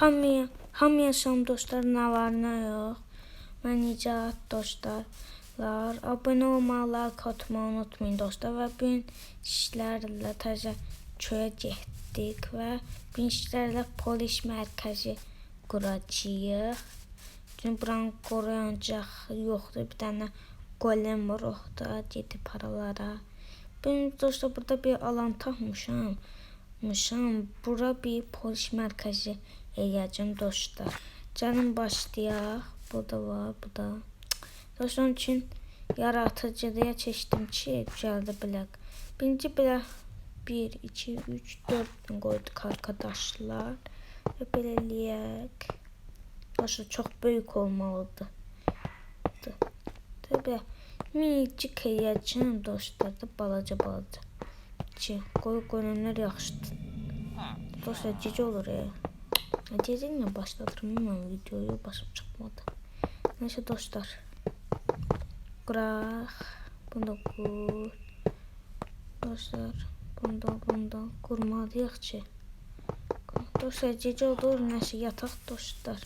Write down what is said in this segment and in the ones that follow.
Hamıya, hamıya salam dostlar, nə yox. Mən Nicat dostlarlar. Abunə olmağı, like atmağı unutmayın dostlar və bu gün sizlərlə təzə köyə getdik və bu gün sizlərlə polis mərkəzi quracağıq. Çünki buranın qoruyancaq yoxdur. Bir dənə golem var orada gedib paralara. Ben dostlar burada bir alan tapmışam. Mışam. Bura bir polis mərkəzi eləyəcəm dostlar. Canım başlayaq. Bu da var, bu da. Dostlar onun üçün yaratıcıya çeşdim ki, düzəldə bilək. Birinci belə 1, 2, 3, 4 gün qoyduq arkadaşlar. Və belə eləyək. Dostlar çox böyük olmalıdır. Tabii minicik eləyəcəm dostlar da balaca balaca. Ki, qoy qoyunlar yaxşıdır. Dostlar gecə olur ya. İlə başladıram mən videoyu basıb çıxmadı. Neyse dostlar. Qıraq. Bunu da qur. Dostlar. Bunu da, bunu da qurmalıyıq ki. Dostlar gecə olur. Nəsə yataq dostlar.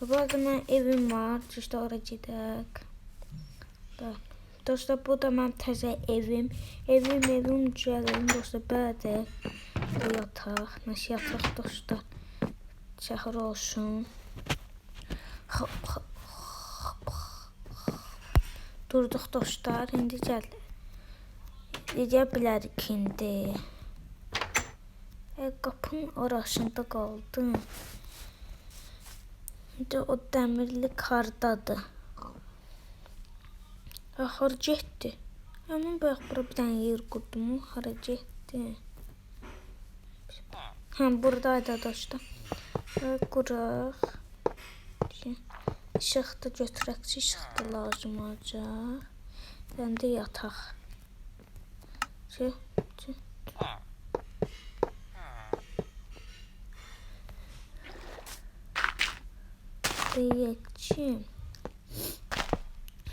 Bu arada mən evim var. İşte oraya gedək. Da. Dostlar bu da mənim təzə evim. Evim, evim düzəlim dostlar. Bəli. Bu yataq. Nəsə yataq dostlar. Şəhər olsun. Durduq dostlar. İndi gəl. Gedə bilərik indi. E, qapının arasında qaldım. İndi o dəmirlik hardadır? Axır getdi. Həmin bayaq bura bir dənə yer qurdum. Hara getdi? Hə, buradaydı dostlar. Və quraq. İşıq da götürək ki, işıq da lazım olacaq. Sən də yataq. Ki, ki. Deyək ki,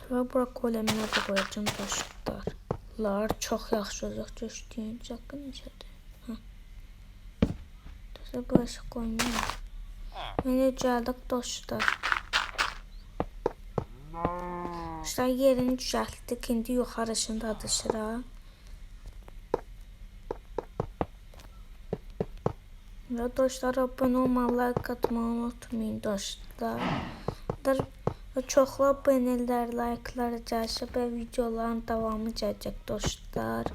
və bura qoləmlər də qoyacağım dostlar. Lar çox yaxşı olacaq göstəyin. Haqqı necədir? Hə. Dostlar, burası qoymayın. Mənə gəldik dostlar. Dostlar yerini düzəltdik. İndi yuxarısındadır sıra. Və dostlar abunə olmağı, like atmağı unutmayın dostlar. Və çoxlu abunələr, like'lar gəlsə və videoların davamı gələcək dostlar.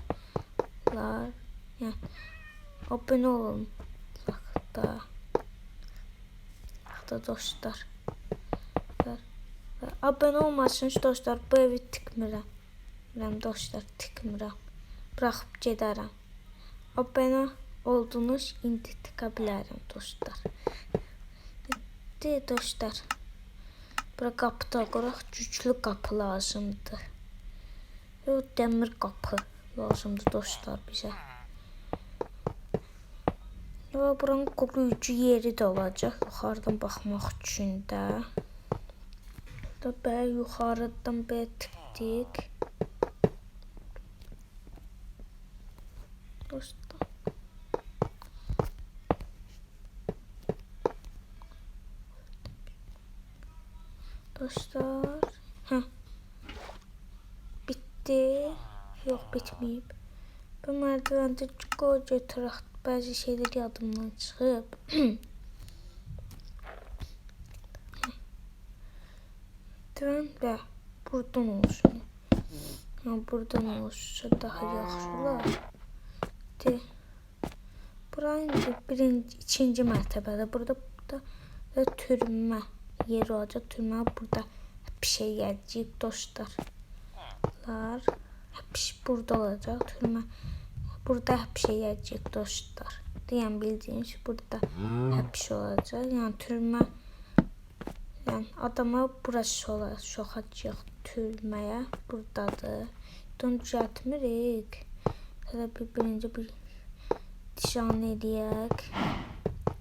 Lar. Yəni abunə olun. Vaxtda. Vaxtda dostlar. Və, və abunə olmasınız dostlar, bu evi tikmirəm. Biləm dostlar, tikmirəm. Buraxıb gedərəm. Abunə oldunuz, indi tıka bilərəm dostlar. De dostlar. Bura qapı da quraq, güclü qapı lazımdır. O dəmir qapı lazımdır dostlar bizə. Və buranın qoruyucu yeri də olacaq yuxarıdan baxmaq üçün də. Da belə yuxarıdan belə tikdik. Dostlar. Dostlar. Heh. Bitti. Yox, bitməyib. Bu mərdivəndə qoy götürək. Bəzi şeylər yadımdan çıxıb. Dön və buradan olsun. Ha, buradan olsa daha yaxşı olar. De. Bura indi birinci, ikinci mərtəbədə. Burada, burada da türmə yeri olacak. Türmə burada bir şey gələcək dostlar. Hep şey burada olacaq. Türmə burada hep şey gələcək dostlar. Deyən bildiğiniz burada hep şey olacaq. Yəni türmə yəni adama burası olacaq. Soxacaq türməyə buradadır. Onu düzəltmirik. Hələ bir birinci bir nişan eləyək.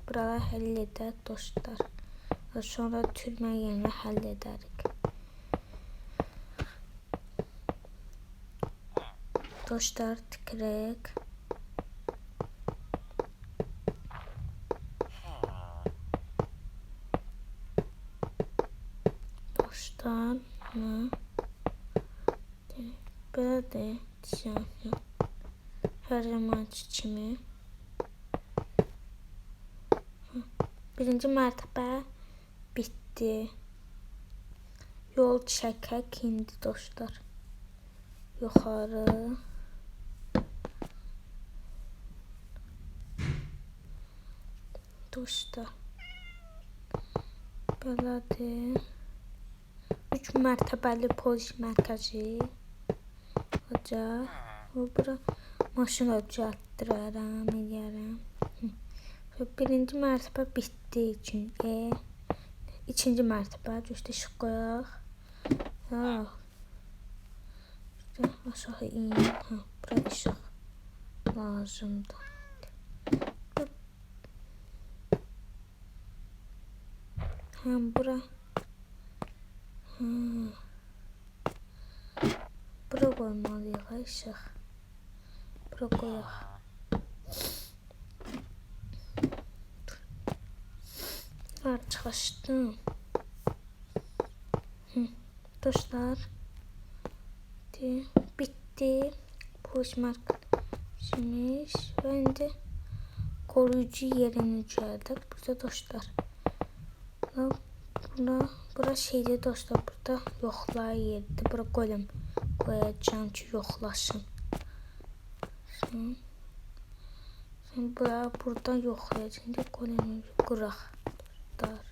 Buraları həll edək dostlar. Sonra türme yerini hallederdik. Dostlar arkadaşlar tikrek. Baştan mı? Böyle yani her zaman çiçimi. Birinci mərtəbə bitdi. Yol çəkək indi dostlar. Yuxarı Dostlar. Belədir. 3 mərtəbəli polis mərkəzi olacaq. Və bura maşın düzəltdirərəm, eləyərəm. Və Birinci mərtəbə bitdi üçün. E, ikinci mərtəbə düşdü işıq qoyaq. Ha. Aşağı in. Ha, bura işıq lazımdır. Həm bura. Ha. Bura qoymalıyıq ha, işıq. Bura. Var çıxışdım. Hı. Dostlar. Bitti. Bitti. Polis merkezimiz. Ve indi koruyucu yerini düzeldik. Burada dostlar. Bura, bura, bura şeydi dostlar. Burada yoxlar yerdi. Bura golem koyacağım ki yoxlasın. Sen, sen bura burada yoxlayacağım. Şimdi golemi qıraq. Dostlar.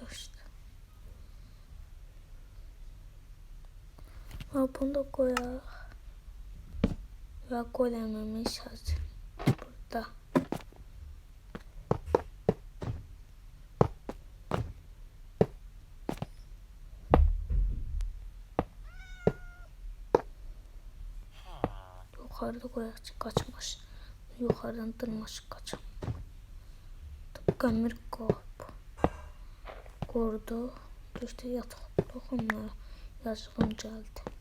Dostlar. Ha, bunu da koyaq. Və qolemimiz hazır. Burada. Yuxarıda qoyaq ki, qaçmış. Yuxarıdan dırmaşıb qaçam. Qəmir qap. Qordu. Düşdü yataq. Onlara yazığım gəldi.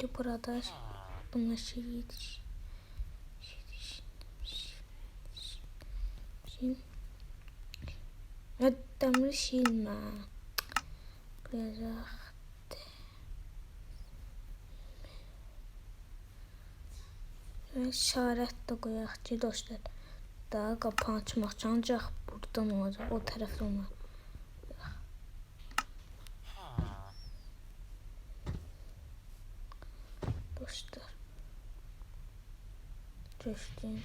De burada bunlar şey yediş. Ya demir silmə. Qıraq. Və işarət də qoyaq ki, dostlar. Daha qapı açmaq ancaq buradan olacaq. O tərəfdən olacaq. Dostlar. Düşdüm.